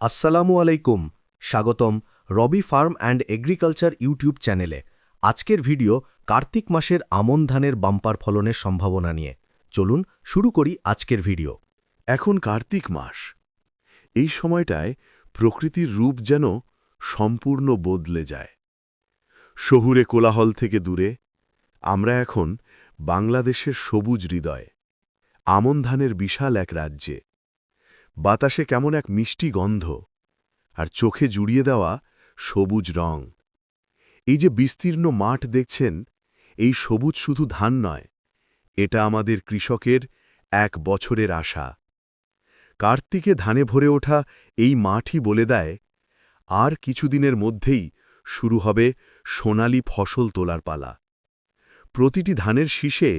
আসসালামু আলাইকুম, স্বাগতম Rabi farm and agriculture YouTube চ্যানেলে। আজকের ভিডিও কার্তিক মাসের আমন ধানের বাম্পার ফলনের সম্ভাবনা নিয়ে। চলুন শুরু করি আজকের ভিডিও। এখন কার্তিক মাস। এই সময়টায় প্রকৃতির রূপ যেন সম্পূর্ণ বদলে যায়। শহুরে কোলাহল থেকে দূরে, আমরা এখন বাংলাদেশের সবুজ হৃদয়, আমন ধানের বিশাল এক রাজ্যে। বাতাসে কেমন এক মিষ্টি গন্ধ, আর চোখে জুড়িয়ে দেওয়া সবুজ রং। এই যে বিস্তীর্ণ মাঠ দেখছেন, এই সবুজ শুধু ধান নয়, এটা আমাদের কৃষকের এক বছরের আশা। কার্তিকে ধানে ভরে ওঠা এই মাঠই বলে দেয়, আর কিছুদিনের মধ্যেই শুরু হবে সোনালি ফসল তোলার পালা। প্রতিটি ধানের শীষে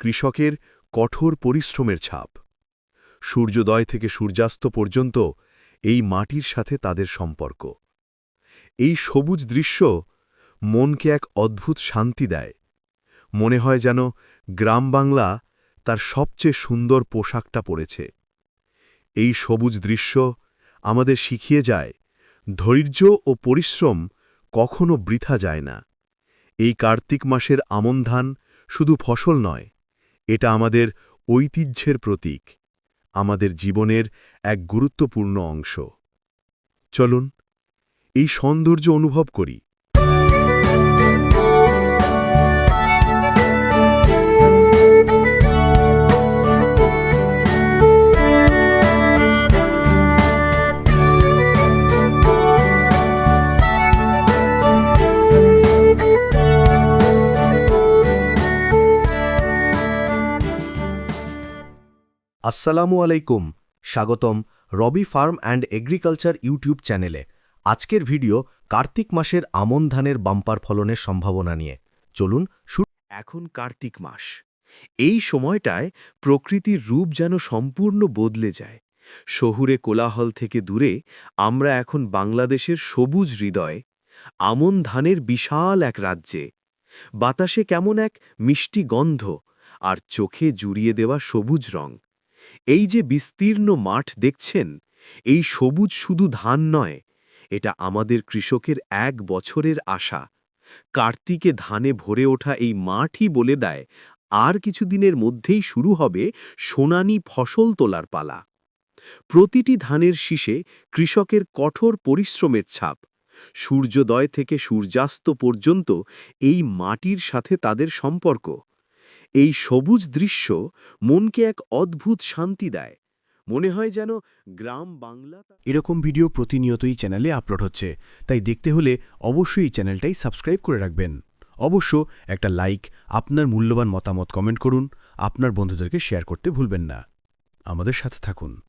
কৃষকের কঠোর পরিশ্রমের ছাপ। সূর্যোদয় থেকে সূর্যাস্ত পর্যন্ত এই মাটির সাথে তাদের সম্পর্ক। এই সবুজ দৃশ্য মনকে এক অদ্ভুত শান্তি দেয়। মনে হয় যেন গ্রাম বাংলা তার সবচেয়ে সুন্দর পোশাকটা পরেছে। এই সবুজ দৃশ্য আমাদের শিখিয়ে যায়, ধৈর্য ও পরিশ্রম কখনো বৃথা যায় না। এই কার্তিক মাসের আমন ধান শুধু ফসল নয়, এটা আমাদের ঐতিহ্যের প্রতীক। আমাদের জীবনের এক গুরুত্বপূর্ণ অংশ। চলুন এই সৌন্দর্য অনুভব করি। আসসালামু আলাইকুম, স্বাগতম Rabi farm and agriculture YouTube চ্যানেলে। আজকের ভিডিও কার্তিক মাসের আমন ধানের বাম্পার ফলনের সম্ভাবনা নিয়ে। চলুন এখন কার্তিক মাস। এই সময়টায় প্রকৃতির রূপ যেন সম্পূর্ণ বদলে যায়। শহুরে কোলাহল থেকে দূরে আমরা এখন বাংলাদেশের সবুজ হৃদয়, আমন ধানের বিশাল এক রাজ্যে। বাতাসে কেমন এক মিষ্টি গন্ধ আর চোখে জুড়িয়ে দেওয়া সবুজ রং। এই যে বিস্তীর্ণ মাঠ দেখছেন, এই সবুজ শুধু ধান নয়, এটা আমাদের কৃষকের এক বছরের আশা। কার্তিকে ধানে ভরে ওঠা এই মাঠই বলে দেয়, আর কিছুদিনের মধ্যেই শুরু হবে সোনানি ফসল তোলার পালা। প্রতিটি ধানের শীষে কৃষকের কঠোর পরিশ্রমের ছাপ। সূর্যোদয় থেকে সূর্যাস্ত পর্যন্ত এই মাটির সাথে তাদের সম্পর্ক। এই সবুজ দৃশ্য মনকে এক অদ্ভুত শান্তি দেয়। মনে হয় যেন গ্রাম বাংলা এরকম ভিডিও প্রতিনিয়তই চ্যানেলে আপলোড হচ্ছে, তাই দেখতে হলে অবশ্যই চ্যানেলটাই সাবস্ক্রাইব করে রাখবেন। অবশ্য একটা লাইক, আপনার মূল্যবান মতামত কমেন্ট করুন, আপনার বন্ধুদেরকে শেয়ার করতে ভুলবেন না। আমাদের সাথে থাকুন।